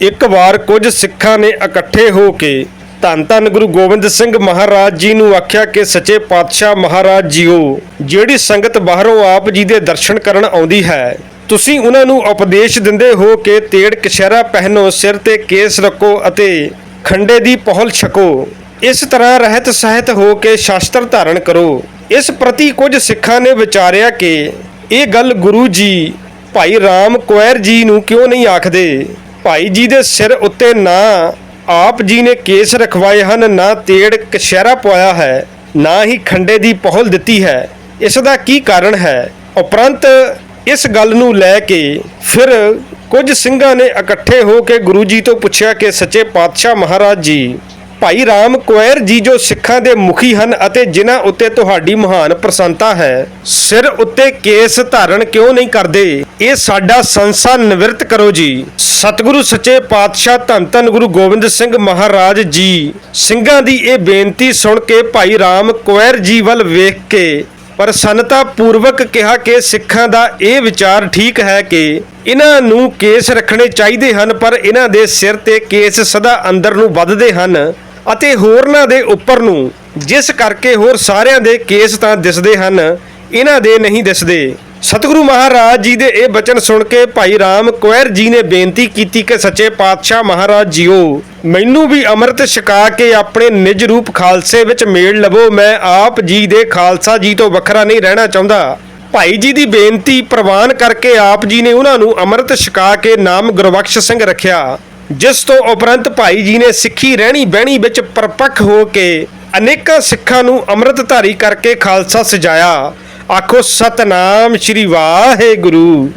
ਇੱਕ ਵਾਰ ਕੁਝ ਸਿੱਖਾਂ ਨੇ ਇਕੱਠੇ ਹੋ ਕੇ ਧੰਨ ਧੰਨ ਗੁਰੂ ਗੋਬਿੰਦ ਸਿੰਘ ਮਹਾਰਾਜ ਜੀ ਨੂੰ ਆਖਿਆ ਕਿ ਸੱਚੇ ਪਾਤਸ਼ਾਹ ਮਹਾਰਾਜ ਜੀਓ, ਜਿਹੜੀ ਸੰਗਤ ਬਾਹਰੋਂ ਆਪ ਜੀ ਦੇ ਦਰਸ਼ਨ ਕਰਨ ਆਉਂਦੀ ਹੈ, ਤੁਸੀਂ ਉਹਨਾਂ ਨੂੰ ਉਪਦੇਸ਼ ਦਿੰਦੇ ਹੋ ਕਿ ਤੇੜ ਕਸ਼ਹਿਰਾ ਪਹਿਨੋ, ਸਿਰ ਤੇ ਕੇਸ ਰੱਖੋ ਅਤੇ ਖੰਡੇ ਦੀ ਪਹਲ ਛਕੋ। ਇਸ ਤਰ੍ਹਾਂ ਰਹਿਤ ਸਹਿਤ ਹੋ ਕੇ ਸ਼ਾਸਤਰ ਧਾਰਨ ਕਰੋ। ਇਸ ਪ੍ਰਤੀ ਕੁਝ ਸਿੱਖਾਂ ਨੇ ਵਿਚਾਰਿਆ ਕਿ ਇਹ ਗੱਲ ਗੁਰੂ ਜੀ, ਭਾਈ ਰਾਮ ਕੁਐਰ ਜੀ ਨੂੰ ਕਿਉਂ ਨਹੀਂ ਆਖਦੇ? ਭਾਈ ਜੀ ਦੇ ਸਿਰ ਉੱਤੇ ਨਾ ਆਪ ਜੀ ਨੇ ਕੇਸ ਰਖਵਾਏ ਹਨ, ਨਾ ਤੇੜ ਕਸ਼ਹਿਰਾ ਪਵਾਇਆ ਹੈ, ਨਾ ਹੀ ਖੰਡੇ ਦੀ ਪਹਲ ਦਿੱਤੀ ਹੈ। ਇਸ ਦਾ ਕੀ ਕਾਰਨ ਹੈ? ਉਪਰੰਤ ਇਸ ਗੱਲ ਨੂੰ ਲੈ ਕੇ ਫਿਰ ਕੁਝ ਸਿੰਘਾਂ ਨੇ ਇਕੱਠੇ ਹੋ ਕੇ ਗੁਰੂ ਜੀ ਤੋਂ ਪੁੱਛਿਆ ਕਿ ਸੱਚੇ ਪਾਤਸ਼ਾਹ ਮਹਾਰਾਜ ਜੀ ਭਾਈ ਰਾਮ ਕੁਐਰ ਜੀ ਜੋ ਸਿੱਖਾਂ ਦੇ ਮੁਖੀ ਹਨ ਅਤੇ ਜਿਨ੍ਹਾਂ ਉੱਤੇ ਤੁਹਾਡੀ ਮਹਾਨ ਪ੍ਰਸੰਨਤਾ ਹੈ, ਸਿਰ ਉੱਤੇ ਕੇਸ ਧਾਰਨ ਕਿਉਂ ਨਹੀਂ ਕਰਦੇ? ਇਹ ਸਾਡਾ ਸੰਸਾ ਨਿਵਰਤ ਕਰੋ ਜੀ। ਸਤਿਗੁਰੂ ਸੱਚੇ ਪਾਤਸ਼ਾਹ ਧੰਨ ਧੰਨ ਗੁਰੂ ਗੋਬਿੰਦ ਸਿੰਘ ਮਹਾਰਾਜ ਜੀ। ਸਿੰਘਾਂ ਦੀ ਇਹ ਬੇਨਤੀ ਸੁਣ ਕੇ ਭਾਈ ਰਾਮ ਕੁਐਰ ਜੀ ਵੱਲ ਵੇਖ ਕੇ ਪ੍ਰਸੰਨਤਾ ਪੂਰਵਕ ਕਿਹਾ ਕਿ ਸਿੱਖਾਂ ਦਾ ਇਹ ਵਿਚਾਰ ਠੀਕ ਹੈ ਕਿ ਇਹਨਾਂ ਨੂੰ ਕੇਸ ਰੱਖਣੇ ਚਾਹੀਦੇ ਹਨ, ਪਰ ਇਹਨਾਂ ਦੇ ਸਿਰ ਤੇ ਕੇਸ ਸਦਾ ਅੰਦਰ ਨੂੰ ਵੱਧਦੇ ਹਨ। ਅਤੇ ਹੋਰਨਾਂ ਦੇ ਉੱਪਰ ਨੂੰ, ਜਿਸ ਕਰਕੇ ਹੋਰ ਸਾਰਿਆਂ ਦੇ ਕੇਸ ਤਾਂ ਦਿਸਦੇ ਹਨ, ਇਹਨਾਂ ਦੇ ਨਹੀਂ ਦਿਸਦੇ। ਸਤਿਗੁਰੂ ਮਹਾਰਾਜ ਜੀ ਦੇ ਇਹ ਬਚਨ ਸੁਣ ਕੇ ਭਾਈ ਰਾਮ ਕੁਐਰ ਜੀ ਨੇ ਬੇਨਤੀ ਕੀਤੀ ਕਿ ਸੱਚੇ ਪਾਤਸ਼ਾਹ ਮਹਾਰਾਜ ਜੀਓ, ਮੈਨੂੰ ਵੀ ਅੰਮ੍ਰਿਤ ਛਕਾ ਕੇ ਆਪਣੇ ਨਿਜ ਰੂਪ ਖਾਲਸੇ ਵਿੱਚ ਮੇਲ ਲਵੋ, ਮੈਂ ਆਪ ਜੀ ਦੇ ਖਾਲਸਾ ਜੀ ਤੋਂ ਵੱਖਰਾ ਨਹੀਂ ਰਹਿਣਾ ਚਾਹੁੰਦਾ। ਭਾਈ ਜੀ ਦੀ ਬੇਨਤੀ ਪ੍ਰਵਾਨ ਕਰਕੇ ਆਪ ਜੀ ਨੇ ਉਹਨਾਂ ਨੂੰ ਅੰਮ੍ਰਿਤ ਛਕਾ ਕੇ ਨਾਮ ਗੁਰਬਖਸ਼ ਸਿੰਘ ਰੱਖਿਆ। ਜਿਸ ਤੋਂ ਉਪਰੰਤ ਭਾਈ ਜੀ ਨੇ ਸਿੱਖੀ ਰਹਿਣੀ ਬਹਿਣੀ ਵਿੱਚ ਪਰਪੱਕ ਹੋ ਕੇ ਅਨੇਕਾਂ ਸਿੱਖਾਂ ਨੂੰ ਅੰਮ੍ਰਿਤਧਾਰੀ ਕਰਕੇ ਖਾਲਸਾ ਸਜਾਇਆ। ਆਖੋ ਸਤਨਾਮ ਸ੍ਰੀ ਵਾਹਿਗੁਰੂ।